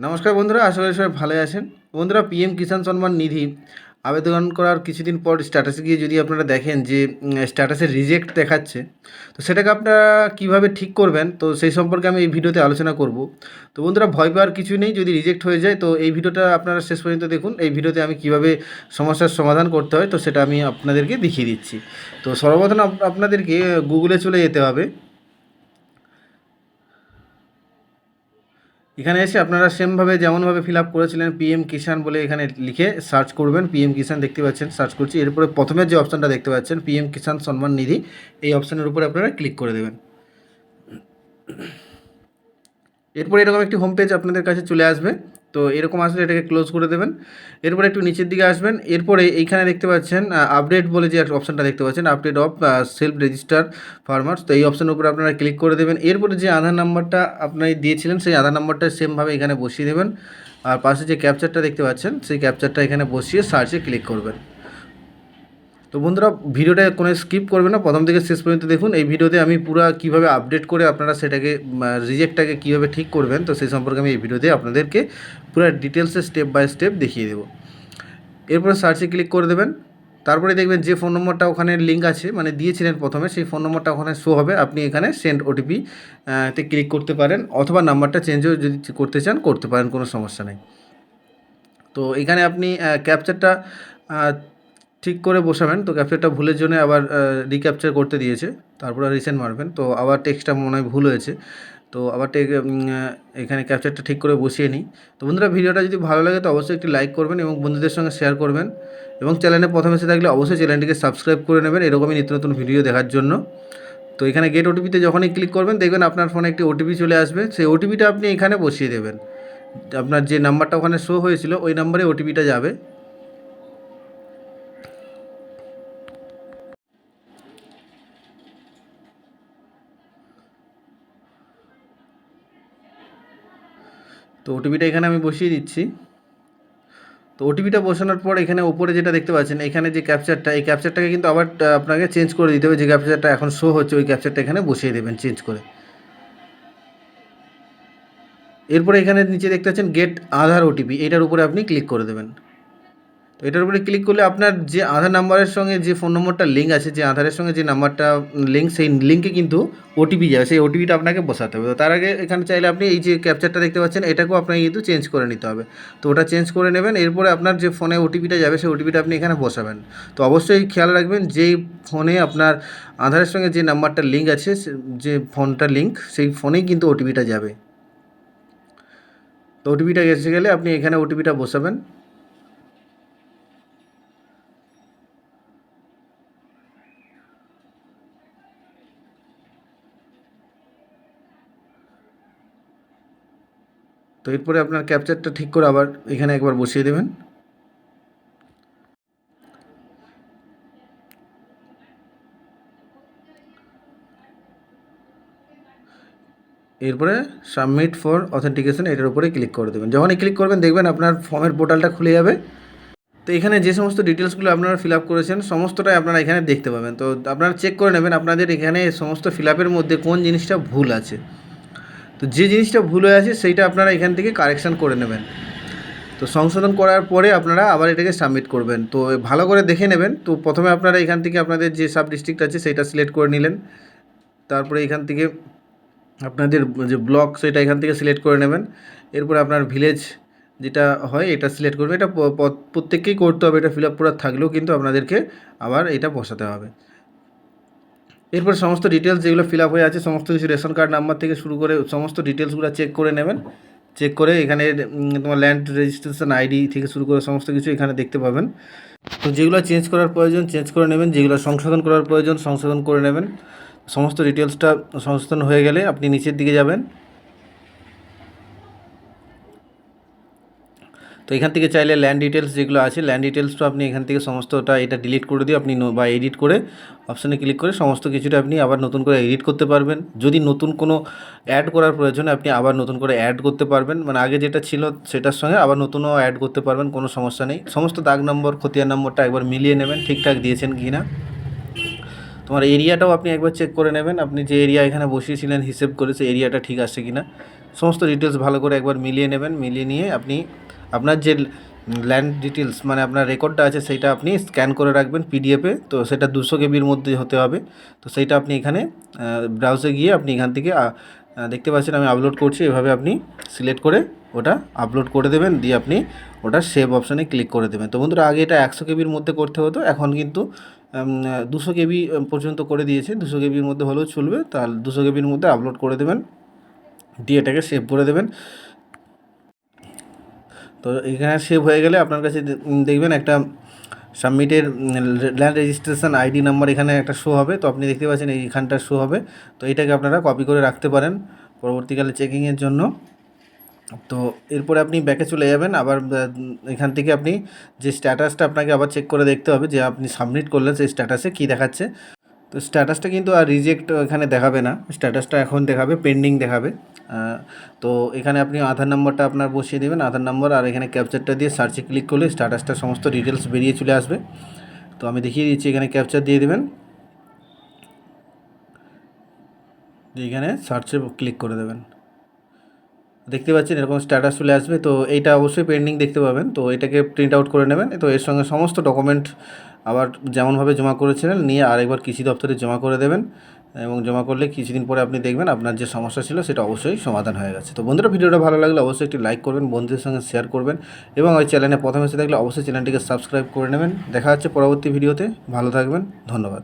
নমস্কার বন্ধুরা, আশা করি সবাই ভালো আছেন। বন্ধুরা পিএম কিষাণ সম্মান নিধি। আবেদন করার কিছুদিন পর স্ট্যাটাসে গিয়ে যদি আপনারা দেখেন যে স্ট্যাটাসে রিজেক্ট দেখাচ্ছে, তো সেটাকে আপনারা কীভাবে ঠিক করবেন? তো সেই সম্পর্কে আমি এই ভিডিওতে আলোচনা করব। তো বন্ধুরা, ভয় পাওয়ার কিছু নেই, যদি রিজেক্ট হয়ে যায়, তো এই ভিডিওটা আপনারা শেষ পর্যন্ত দেখুন। এই ভিডিওতে আমি কীভাবে সমস্যার সমাধান করতে হয়, তো সেটা আমি আপনাদেরকে দেখিয়ে দিচ্ছি। তো সর্বপ্রথম আপ- আপনাদেরকে গুগলে চলে যেতে হবে। এখানে এসে আপনারা সেমভাবে যেমনভাবে ফিল আপ করেছিলেন পিএম কিষাণ বলে এখানে লিখে সার্চ করবেন পিএম কিষাণ দেখতে পাচ্ছেন সার্চ করছি। এরপরে প্রথমে যে অপশানটা দেখতে পাচ্ছেন পিএম কিষাণ সম্মান নিধি এই অপশানের উপরে আপনারা ক্লিক করে দেবেন। এরপরে এরকম একটি হোম পেজ আপনাদের কাছে চলে আসবে। তো এরকম আসলে এটাকে ক্লোজ করে দেবেন। এরপরে একটু নিচের দিকে আসবেন। এরপরে এইখানে দেখতে পাচ্ছেন আপডেট বলে যে অপশানটা দেখতে পাচ্ছেন update of self register farmers তো এই অপশানের উপরে আপনারা ক্লিক করে দেবেন। এরপরে যে আধার নাম্বারটা আপনি দিয়েছিলেন, সেই আধার নাম্বারটা সেমভাবে এখানে বসিয়ে দেবেন। আর পাশে যে ক্যাপচারটা দেখতে পাচ্ছেন, সেই ক্যাপচারটা এখানে বসিয়ে সার্চে ক্লিক করবেন। তো বন্ধুরা, ভিডিওটা কোনো স্কিপ করবে না। প্রথম থেকে শেষ পর্যন্ত দেখুন। এই ভিডিওতে আমি পুরো কীভাবে আপডেট করে আপনারা সেটাকে রিজেক্টটাকে কীভাবে ঠিক করবেন, তো সেই সম্পর্কে আমি এই ভিডিওতে আপনাদেরকে পুরো ডিটেলসে স্টেপ বাই স্টেপ দেখিয়ে দেবো। এরপরে সার্চে ক্লিক করে দেবেন। তারপরে দেখবেন যে ফোন নম্বরটা ওখানে লিঙ্ক আছে মানে দিয়েছিলেন প্রথমে, সেই ফোন নম্বরটা ওখানে শো হবে। আপনি এখানে সেন্ড ওটিপি তে ক্লিক করতে পারেন, অথবা নাম্বারটা চেঞ্জও যদি করতে চান, করতে পারেন, কোনো সমস্যা নেই। তো এখানে আপনি ক্যাপচারটা ঠিক করে বসাবেন। তো ক্যাপচারটা ভুলের জন্য আবার রিক্যাপচার করতে দিয়েছে। তারপরে রিসেন্ট মারবেন। তো আবার টেক্সটটা মনে হয় ভুল হয়েছে। তো আবার এখানে ক্যাপচারটা ঠিক করে বসিয়ে নিই। তো বন্ধুরা, ভিডিওটা যদি ভালো লাগে তো অবশ্যই একটি লাইক করবেন এবং বন্ধুদের সঙ্গে শেয়ার করবেন। এবং চ্যানেলে প্রথমে এসে থাকলে অবশ্যই চ্যানেলটিকে সাবস্ক্রাইব করে নেবেন। এরকমই নিত্য নতুন ভিডিও দেখার জন্য। তো এখানে গেট ওটিপিতে যখনই ক্লিক করবেন, দেখবেন আপনার ফোনে একটি ওটিপি চলে আসবে। সেই ওটিপিটা আপনি এখানে বসিয়ে দেবেন। আপনার যে নাম্বারটা ওখানে শো হয়েছিল, ওই নাম্বারে ওটিপিটা যাবে। তো ওটিপিটা এখানে আমি বসিয়ে দিচ্ছি। তো ওটিপিটা বসানোর পর এখানে ওপরে যেটা দেখতে পাচ্ছেন, এখানে যে ক্যাপচারটা এই ক্যাপচারটাকে কিন্তু আবার আপনাকে চেঞ্জ করে দিতে হবে। যে ক্যাপচারটা এখন শো হচ্ছে, ওই ক্যাপচারটা এখানে বসিয়ে দেবেন চেঞ্জ করে। এরপরে এখানে নিচে দেখতে পাচ্ছেন গেট আধার ওটিপি এটার উপরে আপনি ক্লিক করে দেবেন। তো এটার উপরে ক্লিক করলে আপনার যে আধার নাম্বারের সঙ্গে যে ফোন নম্বরটা লিঙ্ক আছে, যে আধারের সঙ্গে যে নাম্বারটা লিঙ্ক সেই লিঙ্কে কিন্তু ওটিপি যাবে, সেই ওটিপিটা আপনাকে বসাতে হবে। তো তার আগে এখানে চাইলে আপনি এই যে ক্যাপচারটা দেখতে পাচ্ছেন, এটাকেও আপনাকে কিন্তু চেঞ্জ করে নিতে হবে। তো ওটা চেঞ্জ করে নেবেন, এরপরে আপনার যে ফোনে ওটিপিটা যাবে, সেই ওটিপিটা আপনি এখানে বসাবেন। তো অবশ্যই খেয়াল রাখবেন, যেই ফোনে আপনার আধারের সঙ্গে যে নাম্বারটা লিঙ্ক আছে যে ফোনটা লিঙ্ক সেই ফোনেই কিন্তু ওটিপিটা যাবে। তো ওটিপিটা এসে গেলে আপনি এখানে ওটিপিটা বসাবেন। তো এরপরে আপনার ক্যাপচারটা ঠিক করে আবার এখানে একবার বসিয়ে দেবেন। এরপরে সাবমিট ফর অথেন্টিকেশন এটার উপরে ক্লিক করে দেবেন। যখনই ক্লিক করবেন দেখবেন আপনার ফর্মের পোর্টালটা খুলে যাবে। তো এখানে যে সমস্ত ডিটেলসগুলো আপনারা ফিল আপ করেছেন, সমস্তটাই আপনারা এখানে দেখতে পাবেন। তো আপনারা চেক করে নেবেন আপনাদের এখানে সমস্ত ফিল আপের মধ্যে কোন জিনিসটা ভুল আছে। তো যে জিনিসটা ভুল হয়ে আছে, সেইটা আপনারা এখান থেকে কারেকশান করে নেবেন। তো সংশোধন করার পরে আপনারা আবার এটাকে সাবমিট করবেন। তো ভালো করে দেখে নেবেন। তো প্রথমে আপনারা এখান থেকে আপনাদের যে সাব ডিস্ট্রিক্ট আছে সেটা সিলেক্ট করে নিলেন। তারপরে এখান থেকে আপনাদের যে ব্লক সেটা এখান থেকে সিলেক্ট করে নেবেন। এরপরে আপনার ভিলেজ যেটা হয়, এটা সিলেক্ট করবে এটা প্রত্যেককেই করতে হবে। এটা ফিল আপ করা থাকলেও কিন্তু আপনাদেরকে আবার এটা বসাতে হবে। এরপর সমস্ত ডিটেলস যেগুলো ফিল আপ হয়ে আছে, সমস্ত কিছু রেশন কার্ড নাম্বার থেকে শুরু করে সমস্ত ডিটেলসগুলো চেক করে নেবেন। চেক করে এখানে তোমার ল্যান্ড রেজিস্ট্রেশন আইডি থেকে শুরু করে সমস্ত কিছু এখানে দেখতে পাবেন। তো যেগুলো চেঞ্জ করার প্রয়োজন চেঞ্জ করে নেবেন। যেগুলো সংশোধন করার প্রয়োজন, সংশোধন করে নেবেন। সমস্ত ডিটেলসটা সংশোধন হয়ে গেলে আপনি নিচের দিকে যাবেন। তো এখান থেকে চাইলে ল্যান্ড ডিটেলস যেগুলো আছে ল্যান্ড ডিটেলসটা আপনি এখান থেকে সমস্তটা এটা ডিলিট করে দিয়ে আপনি বা এডিট করে অপশানে ক্লিক করে সমস্ত কিছুটা আপনি আবার নতুন করে এডিট করতে পারবেন। যদি নতুন কোনো অ্যাড করার প্রয়োজনে আপনি আবার নতুন করে অ্যাড করতে পারবেন। মানে আগে যেটা ছিল সেটার সঙ্গে আবার নতুনও অ্যাড করতে পারবেন, কোনো সমস্যা নেই। সমস্ত দাগ নম্বর, খতিয়ান নম্বরটা একবার মিলিয়ে নেবেন, ঠিকঠাক দিয়েছেন কি না তোমার এরিয়াটাও আপনি একবার চেক করে নেবেন। আপনি যে এরিয়া এখানে বসিয়েছিলেন, হিসেব করে সেই এরিয়াটা ঠিক আছে কি না সমস্ত ডিটেলস ভালো করে একবার মিলিয়ে নেবেন। মিলিয়ে নিয়ে আপনি আপনার যে ল্যান্ড ডিটেলস মানে আপনার রেকর্ডটা আছে, সেইটা আপনি স্ক্যান করে রাখবেন পিডিএফে তো সেটা দুশো কেবির মধ্যে হতে হবে। তো সেইটা আপনি এখানে ব্রাউজে গিয়ে আপনি এখান থেকে দেখতে পাচ্ছেন আমি আপলোড করছি। এভাবে আপনি সিলেক্ট করে ওটা আপলোড করে দেবেন। দিয়ে আপনি ওটা সেভ অপশানে ক্লিক করে দেবেন। তো বন্ধুরা, আগে এটা একশো কেবির মধ্যে করতে হতো। এখন কিন্তু দুশো কেবি পর্যন্ত করে দিয়েছে। দুশো কেবির মধ্যে হলেও চলবে। তাহলে দুশো কেবির মধ্যে আপলোড করে দেবেন। দিয়ে এটাকে সেভ করে দেবেন। তো এখানে সেভ হয়ে গেলে আপনার কাছে দেখবেন একটা সাবমিটের ল্যান্ড রেজিস্ট্রেশন আইডি নাম্বার এখানে একটা শো হবে। তো আপনি দেখতে পাচ্ছেন এইখানটা শো হবে। তো এটাকে আপনারা কপি করে রাখতে পারেন পরবর্তীকালে চেকিংয়ের জন্য। তো এরপরে আপনি ব্যাকে চলে যাবেন। আবার এখান থেকে আপনি যে স্ট্যাটাসটা আপনাকে আবার চেক করে দেখতে হবে যে আপনি সাবমিট করলেন সেই স্ট্যাটাসে কী দেখাচ্ছে। তো স্ট্যাটাসটা কিন্তু আর রিজেক্ট এখানে দেখাবে না। স্ট্যাটাসটা এখন দেখাবে পেন্ডিং দেখাবে। তো এখানে আপনি আধার নাম্বারটা আপনার বসিয়ে দেবেন, আধার নাম্বার আর এখানে ক্যাপচারটা দিয়ে সার্চে ক্লিক করলে স্ট্যাটাসটা সমস্ত ডিটেলস বেরিয়ে চলে আসবে। তো আমি দেখিয়ে দিচ্ছি, এখানে ক্যাপচার দিয়ে দেবেন। এখানে সার্চে ক্লিক করে দেবেন। দেখতে পাচ্ছেন, এরকম স্ট্যাটাস চলে আসবে। তো এইটা অবশ্যই পেন্ডিং দেখতে পাবেন। তো এটাকে প্রিন্ট আউট করে নেবেন। তো এর সঙ্গে সমস্ত ডকুমেন্ট আবার যেমনভাবে জমা করেছিলেন, নিয়ে আরেকবার কৃষি দপ্তরে জমা করে দেবেন। এবং জমা করলে কিছুদিন পরে আপনি দেখবেন আপনার যে সমস্যা ছিল, সেটা অবশ্যই সমাধান হয়ে গেছে। তো বন্ধুরা, ভিডিওটা ভালো লাগলে অবশ্যই একটি লাইক করবেন, বন্ধুদের সঙ্গে শেয়ার করবেন। এবং ওই চ্যানেলে প্রথমে এসে থাকলে অবশ্যই চ্যানেলটিকে সাবস্ক্রাইব করে নেবেন। দেখা হচ্ছে পরবর্তী ভিডিওতে। ভালো থাকবেন। ধন্যবাদ।